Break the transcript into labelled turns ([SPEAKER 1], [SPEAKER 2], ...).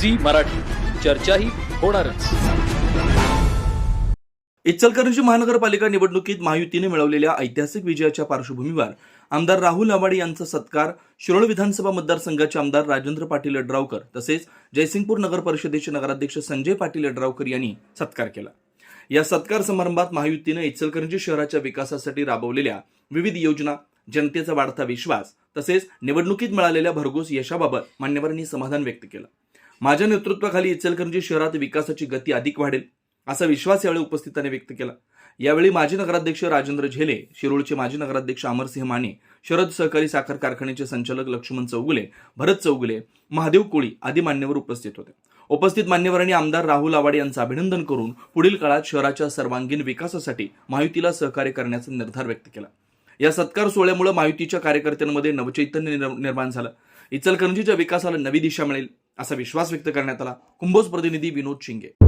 [SPEAKER 1] Zee Marathi. चर्चाही होणारच.
[SPEAKER 2] इचलकरंजी महानगरपालिका निवडणुकीत महायुतीने मिळवलेल्या ऐतिहासिक विजयाच्या पार्श्वभूमीवर आमदार राहुल आवाडे यांचा सत्कार शिरोळ विधानसभा मतदारसंघाचे आमदार राजेंद्र पाटील अड्रावकर तसेच जयसिंगपूर नगर परिषदेचे नगराध्यक्ष संजय पाटील अड्रावकर यांनी सत्कार केला. या सत्कार समारंभात महायुतीने इचलकरंजी शहराच्या विकासासाठी राबवलेल्या विविध योजना जनतेचा वाढता विश्वास तसेच निवडणुकीत मिळालेल्या भरघोस यशाबाबत मान्यवरांनी समाधान व्यक्त केलं. माझ्या नेतृत्वाखाली इचलकरंजी शहरात विकासाची गती अधिक वाढेल असा विश्वास यावेळी उपस्थितांनी व्यक्त केला. यावेळी माजी नगराध्यक्ष राजेंद्र झेले शिरोळचे माजी नगराध्यक्ष अमरसिंह माने शरद सहकारी साखर कारखान्याचे संचालक लक्ष्मण चौगुले भरत चौगुले महादेव कोळी आदी मान्यवर उपस्थित होते. उपस्थित मान्यवरांनी आमदार राहुल आवाडे यांचं अभिनंदन करून पुढील काळात शहराच्या सर्वांगीण विकासासाठी महायुतीला सहकार्य करण्याचा निर्धार व्यक्त केला. या सत्कार सोहळ्यामुळे महायुतीच्या कार्यकर्त्यांमध्ये नवचैतन्य निर्माण झालं. इचलकरंजीच्या विकासाला नवी दिशा मिळेल. असा विश्वास व्यक्त करण्यात आला. कुंभोज प्रतिनिधी विनोद शिंगे.